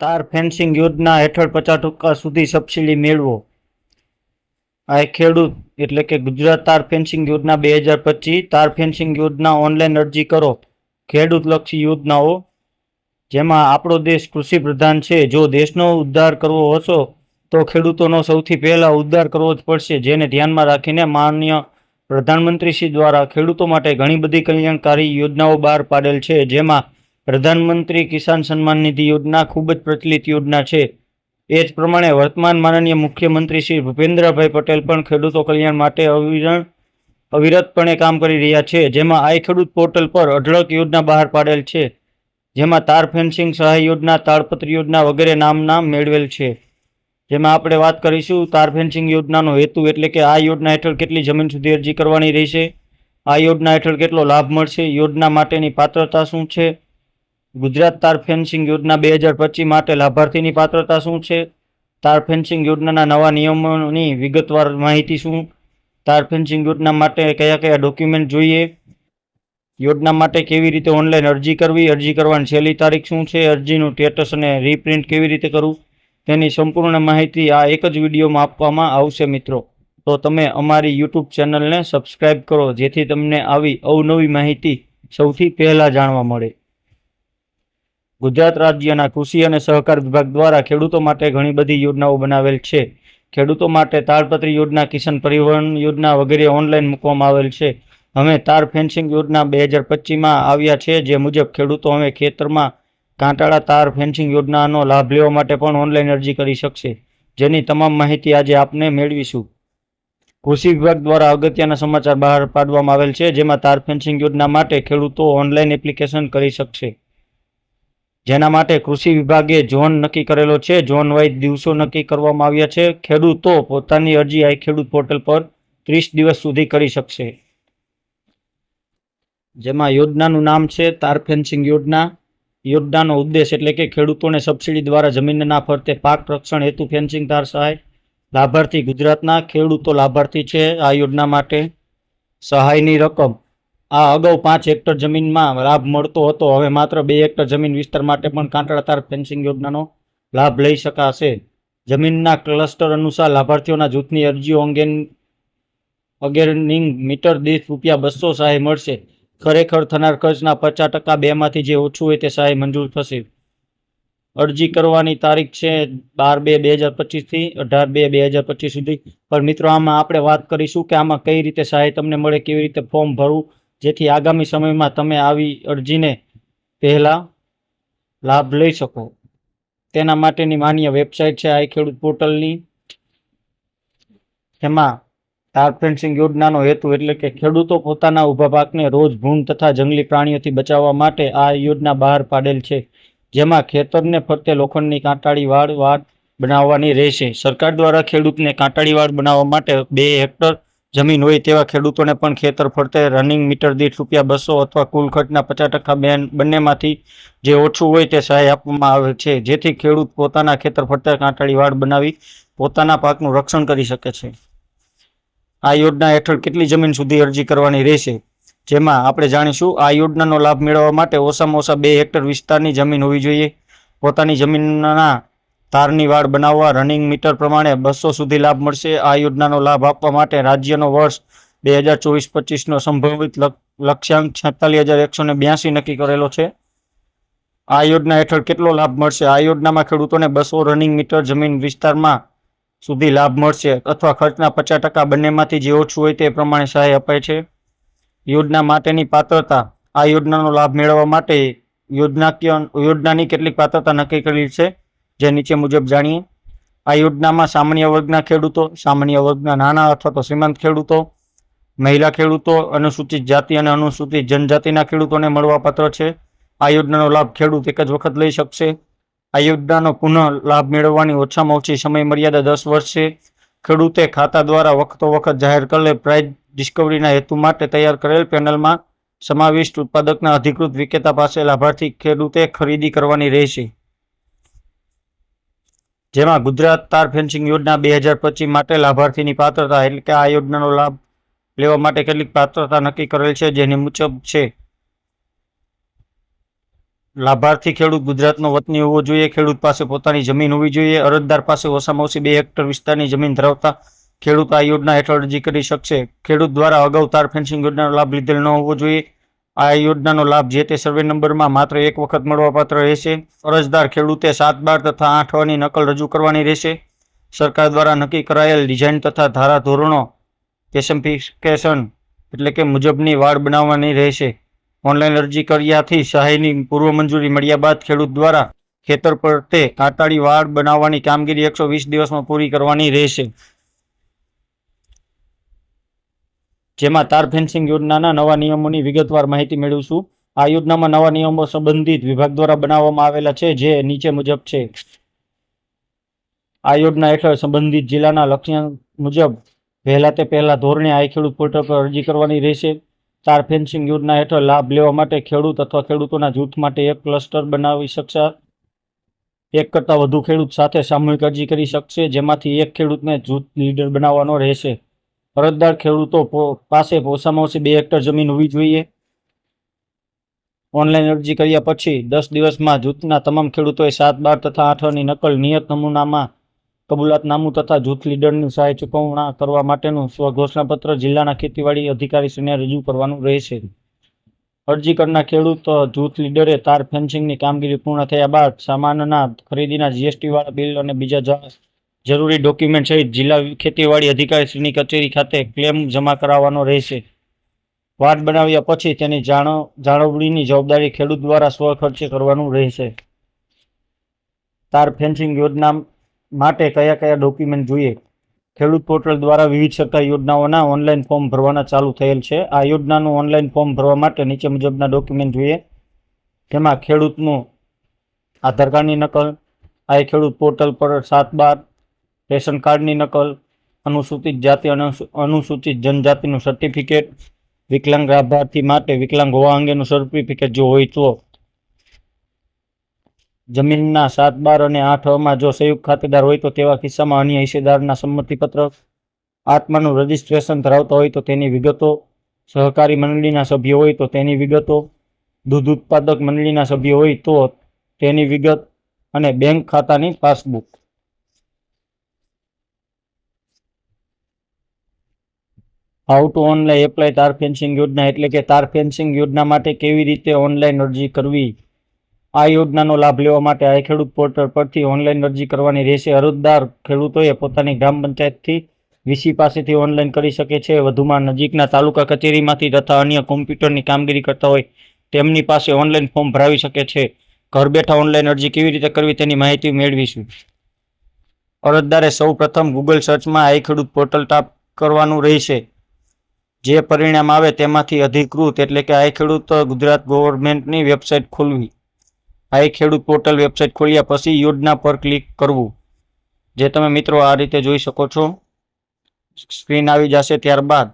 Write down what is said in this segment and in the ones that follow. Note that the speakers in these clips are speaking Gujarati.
તાર ફેન્સિંગ યોજના હેઠળ પચાસ ટકા સુધી સબસિડી મેળવો. આ ખેડૂત, એટલે કે ગુજરાત તાર ફેન્સિંગ યોજના બે હજાર પચીસ, તાર ફેન્સિંગ યોજના ઓનલાઈન અરજી કરો. ખેડૂતલક્ષી યોજનાઓ, જેમાં આપણો દેશ કૃષિ પ્રધાન છે. જો દેશનો ઉદ્ધાર કરવો હશો, તો ખેડૂતોનો સૌથી પહેલા ઉદ્ધાર કરવો જ પડશે, જેને ધ્યાનમાં રાખીને માનનીય પ્રધાનમંત્રીશ્રી દ્વારા ખેડૂતો માટે ઘણી બધી કલ્યાણકારી યોજનાઓ બહાર પાડેલ છે. જેમાં પ્રધાનમંત્રી કિસાન સન્માન નિધિ યોજના ખૂબ જ પ્રચલિત યોજના છે. એ જ પ્રમાણે વર્તમાન માનનીય મુખ્યમંત્રી શ્રી ભૂપેન્દ્રભાઈ પટેલ પણ ખેડૂતો કલ્યાણ માટે અવિરણ અવિરતપણે કામ કરી રહ્યા છે. જેમાં આઈ ખેડૂત પોર્ટલ પર અઢળક યોજના બહાર પાડેલ છે. જેમાં તાર ફેન્સિંગ સહાય યોજના તાળપત્ર યોજના વગેરે નામના મેળવેલ છે. જેમાં આપણે વાત કરીશું તાર ફેન્સિંગ યોજનાનો હેતુ એટલે કે આ યોજના હેઠળ કેટલી જમીન સુધી અરજી કરવાની રહેશે, આ યોજના હેઠળ કેટલો લાભ મળશે, યોજના માટેની પાત્રતા શું છે ગુજરાત તાર ફેન્સિંગ યોજના બે હજાર પચીસ માટે લાભાર્થીની પાત્રતા શું છે? તાર ફેન્સિંગ યોજનાના નવા નિયમોની વિગતવાર માહિતી શું? તાર ફેન્સિંગ યોજના માટે કયા કયા ડોક્યુમેન્ટ જોઈએ? યોજના માટે કેવી રીતે ઓનલાઈન અરજી કરવી? અરજી કરવાની છેલ્લી તારીખ શું છે? અરજીનું સ્ટેટસ અને રીપ્રિન્ટ કેવી રીતે કરવું? તેની સંપૂર્ણ માહિતી આ એક જ વિડીયોમાં આપવામાં આવશે મિત્રો. તો તમે અમારી યુટ્યુબ ચેનલને સબસ્ક્રાઇબ કરો, જેથી તમને આવી અવનવી માહિતી સૌથી પહેલાં જાણવા મળે. ગુજરાત રાજ્યના કૃષિ અને સહકાર વિભાગ દ્વારા ખેડૂતો માટે ઘણી બધી યોજનાઓ બનાવેલ છે. ખેડૂતો માટે તાડપત્રી યોજના, કિસાન પરિવહન યોજના વગેરે ઓનલાઈન મૂકવામાં આવેલ છે. હવે તાર ફેન્સિંગ યોજના બે હજાર પચીસમાં આવ્યા છે, જે મુજબ ખેડૂતો હવે ખેતરમાં કાંટાળા તાર ફેન્સિંગ યોજનાનો લાભ લેવા માટે પણ ઓનલાઈન અરજી કરી શકશે. જેની તમામ માહિતી આજે આપને મેળવીશું. કૃષિ વિભાગ દ્વારા અગત્યના સમાચાર બહાર પાડવામાં આવેલ છે, જેમાં તાર ફેન્સિંગ યોજના માટે ખેડૂતો ઓનલાઈન એપ્લિકેશન કરી શકશે. જેના માટે કૃષિ વિભાગે ઝોન નક્કી કરેલો છે. ઝોન વાઇઝ દિવસો નક્કી કરવામાં આવ્યા છે. ખેડૂતો પોતાની અરજી આઈ ખેડૂત પોર્ટલ પર ત્રીસ દિવસ સુધી કરી શકશે. જેમાં યોજનાનું નામ છે તાર ફેન્સિંગ યોજના. યોજનાનો ઉદ્દેશ એટલે કે ખેડૂતોને સબસિડી દ્વારા જમીનના ફરતે પાક રક્ષણ હેતુ ફેન્સિંગ તાર સહાય. લાભાર્થી ગુજરાતના ખેડૂતો લાભાર્થી છે. આ યોજના માટે સહાયની રકમ આ અગાઉ પાંચ હેક્ટર જમીનમાં લાભ મળતો હતો. હવે માત્ર બે હેક્ટર જમીન વિસ્તાર માટે પણ કાંટાળા તાર ફેન્સિંગ યોજનાનો લાભ લઈ શકાશે. જમીનના ક્લસ્ટર અનુસાર લાભાર્થીઓના જૂથની અરજીઓ અંગે અગેરનિંગ મીટર દીઠ રૂપિયા બસો સહાય મળશે. ખરેખર થનાર ખર્ચના પચાસ ટકા બેમાંથી જે ઓછું હોય તે સહાય મંજૂર થશે. અરજી કરવાની તારીખ છે બાર બે બે હજાર પચીસથી અઢાર બે બે હજાર પચીસ સુધી. પણ મિત્રો, આમાં આપણે વાત કરીશું કે આમાં કઈ રીતે સહાય તમને મળે, કેવી રીતે ફોર્મ ભરવું જેથી આગામી સમયમાં તમે આવી અરજીને પહેલાં લાભ લઈ શકો. તેના માટેની માન્ય વેબસાઇટ છે આઈ ખેડૂત પોર્ટલની. એમાં તાર ફેન્સિંગ યોજનાનો હેતુ એટલે કે ખેડૂતો પોતાના ઊભા પાકને રોજ ભૂણ તથા જંગલી પ્રાણીઓથી બચાવવા માટે આ યોજના બહાર પાડેલ છે, જેમાં ખેતરને ફરતે લોખંડની કાંટાળી વાડ વાડ બનાવવાની રહેશે. સરકાર દ્વારા ખેડૂતને કાંટાળી વાડ બનાવવા માટે બે હેક્ટર જમીન હોય તેવા ખેડૂતોને પણ ખેતર ફરતે રનિંગ મીટર દીઠ રૂપિયા બસો અથવા કુલ ખર્ચના પચાસ ટકા બેન બંનેમાંથી જે ઓછું હોય તે સહાય આપવામાં આવે છે. જેથી ખેડૂત પોતાના ખેતર ફરતે કાંટાળી વાડ બનાવી પોતાના પાકનું રક્ષણ કરી શકે છે. આ યોજના હેઠળ કેટલી જમીન સુધી અરજી કરવાની રહેશે? જેમાં આપણે જાણીશું, આ યોજનાનો લાભ મેળવવા માટે ઓછામાં ઓછા બે હેક્ટર વિસ્તારની જમીન હોવી જોઈએ. પોતાની જમીનના તારની વાડ બનાવવા રનિંગ મીટર પ્રમાણે બસો સુધી લાભ મળશે. આ યોજનાનો લાભ આપવા માટે રાજ્યનો વર્ષ બે હજાર ચોવીસ પચીસનો સંભવિત લક- લક્ષ્યાંક છેતાલીસ હજાર એકસો બ્યાસી નક્કી કરેલો છે. આ યોજના હેઠળ કેટલો લાભ મળશે? આ યોજનામાં ખેડૂતોને બસો રનિંગ મીટર જમીન વિસ્તારમાં સુધી લાભ મળશે અથવા ખર્ચના પચાસ ટકા બંનેમાંથી જે ઓછું હોય તે પ્રમાણે સહાય અપાય છે. યોજના માટેની પાત્રતા. આ યોજનાનો લાભ મેળવવા માટે યોજનાકીય, યોજનાની કેટલીક પાત્રતા નક્કી કરેલી છે. જે નીચે મુજબ જાણીએ. આ યોજનામાં સામાન્ય વર્ગના ખેડૂતો, સામાન્ય વર્ગના નાના અથવા તો શ્રીમંત ખેડૂતો, મહિલા ખેડૂતો, અનુસૂચિત જાતિ અને અનુસૂચિત જનજાતિના ખેડૂતોને મળવાપાત્ર છે. આ યોજનાનો લાભ ખેડૂત એક જ વખત લઈ શકશે. આ યોજનાનો પુનઃ લાભ મેળવવાની ઓછામાં ઓછી સમય મર્યાદા દસ વર્ષ છે. ખેડૂતે ખાતા દ્વારા વખતો વખત જાહેર કરેલ પ્રાઇઝ ડિસ્કવરીના હેતુ માટે તૈયાર કરેલ પેનલમાં સમાવિષ્ટ ઉત્પાદકના અધિકૃત વિક્રેતા પાસે લાભાર્થી ખેડૂતે ખરીદી કરવાની રહેશે. જેમાં ગુજરાત તાર ફેન્સિંગ યોજના બે પચીસ માટે લાભાર્થીની પાત્રતા એટલે કે આ યોજનાનો લાભ લેવા માટે કેટલીક પાત્રતા નક્કી કરેલ છે, જેની મુજબ છે. લાભાર્થી ખેડૂત ગુજરાતનો વતની હોવો જોઈએ, ખેડૂત પાસે પોતાની જમીન હોવી જોઈએ, અરજદાર પાસે ઓછામાં ઓછી બે હેક્ટર વિસ્તારની જમીન ધરાવતા ખેડૂત આ યોજના હેઠળ અરજી કરી શકશે. ખેડૂત દ્વારા અગાઉ તાર ફેન્સિંગ યોજનાનો લાભ લીધેલ ન હોવો જોઈએ આ યોજનાનો લાભ જે તે સર્વે નંબરમાં માત્ર એક વખત મળવાપાત્ર રહેશે. અરજદાર ખેડૂતે સાત બાર તથા આઠની નકલ રજૂ કરવાની રહેશે. સરકાર દ્વારા નક્કી કરાયેલ ડિઝાઇન તથા ધારા ધોરણો સ્પેસિફિકેશન એટલે કે મુજબની વાડ બનાવવાની રહેશે. ઓનલાઈન અરજી કર્યાથી સહાયની પૂર્વ મંજૂરી મળ્યા બાદ ખેડૂત દ્વારા ખેતર પર તે કાંટાળી વાડ બનાવવાની કામગીરી એકસો વીસ દિવસમાં પૂરી કરવાની રહેશે. જેમાં તાર ફેન્સિંગ યોજનાના નવા નિયમોની વિગતવાર માહિતી મેળવીશું. આ યોજનામાં નવા નિયમો સંબંધિત વિભાગ દ્વારા બનાવવામાં આવેલા છે, જે નીચે મુજબ છે. આ યોજના હેઠળ સંબંધિત જિલ્લાના લક્ષ્યાંક મુજબ વહેલા તે પહેલા ધોરણે આ ખેડૂત પોર્ટલ પર અરજી કરવાની રહેશે. તાર ફેન્સિંગ યોજના હેઠળ લાભ લેવા માટે ખેડૂત અથવા ખેડૂતોના જૂથ માટે એક ક્લસ્ટર બનાવી શકશે. એક કરતાં વધુ ખેડૂત સાથે સામૂહિક અરજી કરી શકશે, જેમાંથી એક ખેડૂતને જૂથ લીડર બનાવવાનો રહેશે. અરજદાર ખેડૂતો પાસે ઓછામાં ઓછી બે હેક્ટર જમીન હોવી જોઈએ. ઓનલાઈન અરજી કર્યા પછી દસ દિવસમાં જૂથના તમામ ખેડૂતોએ સાત બાર તથા આઠની નકલ નિયત નમૂનામાં કબૂલાતનામું તથા જૂથ લીડરની સહાય ચૂકવણા કરવા માટેનું સ્વઘોષણાપત્ર જિલ્લાના ખેતીવાડી અધિકારીશ્રીને રજૂ કરવાનું રહેશે. અરજી કરનાર ખેડૂત, જૂથ લીડરે તાર ફેન્સિંગની કામગીરી પૂર્ણ થયા બાદ સામાનના ખરીદીના જીએસટી વાળા બિલ અને બીજા જરૂરી ડોક્યુમેન્ટ સહિત જિલ્લા ખેતીવાડી અધિકારીશ્રીની કચેરી ખાતે ક્લેમ જમા કરાવવાનો રહેશે. વાડ બનાવ્યા પછી તેની જાણો જાળવણીની જવાબદારી ખેડૂત દ્વારા સ્વખર્ચે કરવાનું રહેશે. તાર ફેન્સિંગ યોજના માટે કયા કયા ડોક્યુમેન્ટ જોઈએ? ખેડૂત પોર્ટલ દ્વારા વિવિધ સરકારી યોજનાઓના ઓનલાઈન ફોર્મ ભરવાના ચાલુ થયેલ છે. આ યોજનાનું ઓનલાઈન ફોર્મ ભરવા માટે નીચે મુજબના ડોક્યુમેન્ટ જોઈએ. તેમાં ખેડૂતનું આધાર કાર્ડની નકલ, આ ખેડૂત પોર્ટલ પર સાત બાર રેશન કાર્ડની નકલ, અનુસૂચિત જાતિ અને અનુસૂચિત જનજાતિનું સર્ટિફિકેટ વિકલાંગ લાભાર્થી માટે વિકલાંગ હોવા અંગેનું સર્ટિફિકેટ જો હોય તો. જમીનના સાત, બાર અને આઠમાં જો સંયુક્ત ખાતેદાર હોય તો તેવા કિસ્સામાં અન્ય હિસ્સેદારના સંમતિપત્ર, આત્માનું રજિસ્ટ્રેશન ધરાવતા હોય તો તેની વિગતો, સહકારી મંડળીના સભ્યો હોય તો તેની વિગતો, દૂધ ઉત્પાદક મંડળીના સભ્યો હોય તો તેની વિગત, અને બેંક ખાતાની passbook. How to online apply તાર ફેન્સિંગ યોજના એટલે કે તાર ફેન્સિંગ યોજના માટે કેવી રીતે ઓનલાઈન અરજી કરવી? આ યોજનાનો લાભ લેવા માટે આ ખેડૂત પોર્ટલ પરથી ઓનલાઈન અરજી કરવાની રહેશે. અરજદાર ખેડૂતોએ પોતાની ગ્રામ પંચાયતથી વીસી પાસેથી ઓનલાઈન કરી શકે છે. વધુમાં નજીકના તાલુકા કચેરીમાંથી તથા અન્ય કોમ્પ્યુટરની કામગીરી કરતા હોય તેમની પાસે ઓનલાઈન ફોર્મ ભરાવી શકે છે. ઘર બેઠા ઓનલાઈન અરજી કેવી રીતે કરવી તેની માહિતી મેળવીશું. અરજદારે સૌ પ્રથમ ગૂગલ સર્ચમાં આઈ ખેડૂત પોર્ટલ ટાપ કરવાનું રહેશે. જે પરિણામ આવે તેમાંથી અધિકૃત એટલે કે આઈ ખેડૂત ગુજરાત ગવર્મેન્ટની વેબસાઇટ ખોલવી. આઈ ખેડૂત પોર્ટલ વેબસાઇટ ખોલ્યા પછી યોજના પર ક્લિક કરવું. જે તમે મિત્રો આ રીતે જોઈ શકો છો. સ્ક્રીન આવી જશે ત્યારબાદ.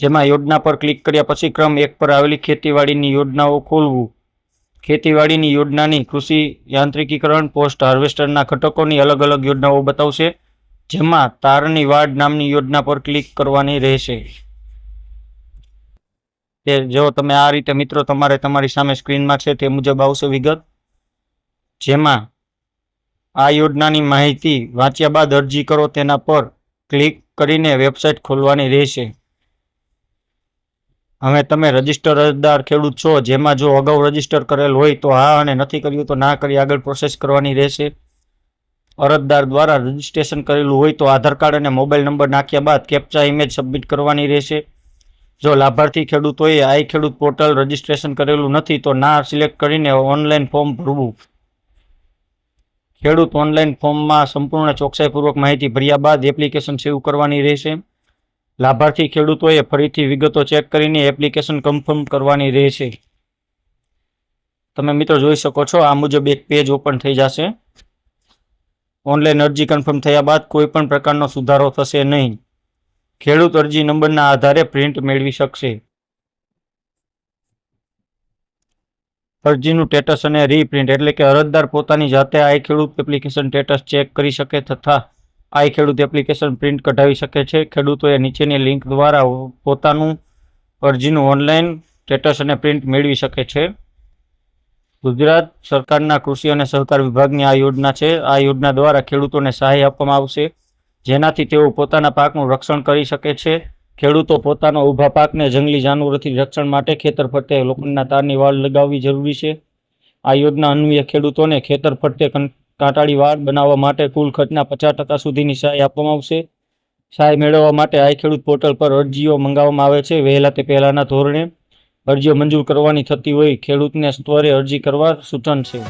જેમાં યોજના પર ક્લિક કર્યા પછી ક્રમ એક પર આવેલી ખેતીવાડીની યોજનાઓ ખોલવું. ખેતીવાડીની યોજનાની કૃષિ યાંત્રિકીકરણ, પોસ્ટ હાર્વેસ્ટરના ઘટકોની અલગ અલગ યોજનાઓ બતાવશે. જેમાં તારની વાડ નામની યોજના પર ક્લિક કરવાની રહેશે. તે જો તમે આ રીતે મિત્રો તમારે તમારી સામે સ્ક્રીનમાં છે તે મુજબ આવશે વિગત. જેમાં આ યોજનાની માહિતી વાંચ્યા બાદ અરજી કરો તેના પર ક્લિક કરીને વેબસાઇટ ખોલવાની રહેશે. હવે તમે રજિસ્ટર અરજદાર ખેડૂત છો, જેમાં જો અગાઉ રજિસ્ટર કરેલ હોય તો હા અને નથી કર્યું તો ના કરી આગળ પ્રોસેસ કરવાની રહેશે. અરજદાર દ્વારા રજિસ્ટ્રેશન કરેલું હોય તો આધાર કાર્ડ અને મોબાઈલ નંબર નાખ્યા બાદ કેપ્ચા ઇમેજ સબમિટ કરવાની રહેશે. જો લાભાર્થી ખેડૂતોએ આઈ ખેડૂત પોર્ટલ રજીસ્ટ્રેશન કરેલું નથી તો ના સિલેક્ટ કરીને ઓનલાઈન ફોર્મ ભરવું. ખેડૂત ઓનલાઈન ફોર્મમાં સંપૂર્ણ ચોકસાઈપૂર્વક માહિતી ભર્યા બાદ એપ્લિકેશન સેવ કરવાની રહેશે. લાભાર્થી ખેડૂતોએ ફરીથી વિગતો ચેક કરીને એપ્લિકેશન કન્ફર્મ કરવાની રહેશે. તમે મિત્રો જોઈ શકો છો, આ મુજબ એક પેજ ઓપન થઈ જશે. ઓનલાઈન અરજી કન્ફર્મ થયા બાદ કોઈ પણ પ્રકારનો સુધારો થશે નહીં. ખેડૂત અરજી નંબરના આધારે પ્રિન્ટ મેળવી શકશે. અરજીનું સ્ટેટસ અને રીપ્રિન્ટ એટલે કે અરજદાર પોતાની જાતે આઈ ખેડૂત એપ્લિકેશન સ્ટેટસ ચેક કરી શકે તથા આઈ ખેડૂત એપ્લિકેશન પ્રિન્ટ કઢાવી શકે છે. ખેડૂતોએ નીચેની લિંક દ્વારા પોતાનું અરજીનું ઓનલાઈન સ્ટેટસ અને પ્રિન્ટ મેળવી શકે છે. ગુજરાત સરકારના કૃષિ અને સહકાર વિભાગની આ યોજના છે. આ યોજના દ્વારા ખેડૂતોને સહાય આપવામાં આવશે. જેનાથી તેઓ પોતાના પાકનું રક્ષણ કરી શકે છે. ખેડૂતો પોતાનો ઊભા પાકને જંગલી જાનવરોથી રક્ષણ માટે ખેતર ફરતે લોખંડના તારની વાળ લગાવવી જરૂરી છે. આ યોજના અન્વયે ખેડૂતોને ખેતર ફરતે કાંટાળી વાળ બનાવવા માટે કુલ ખર્ચના પચાસ ટકા સુધીની સહાય આપવામાં આવશે. સહાય મેળવવા માટે આ ખેડૂત પોર્ટલ પર અરજીઓ મંગાવવામાં આવે છે. વહેલા તે પહેલાંના ધોરણે અરજીઓ મંજૂર કરવાની થતી હોય ખેડૂતને સ્તરે અરજી કરવા સૂચન છે.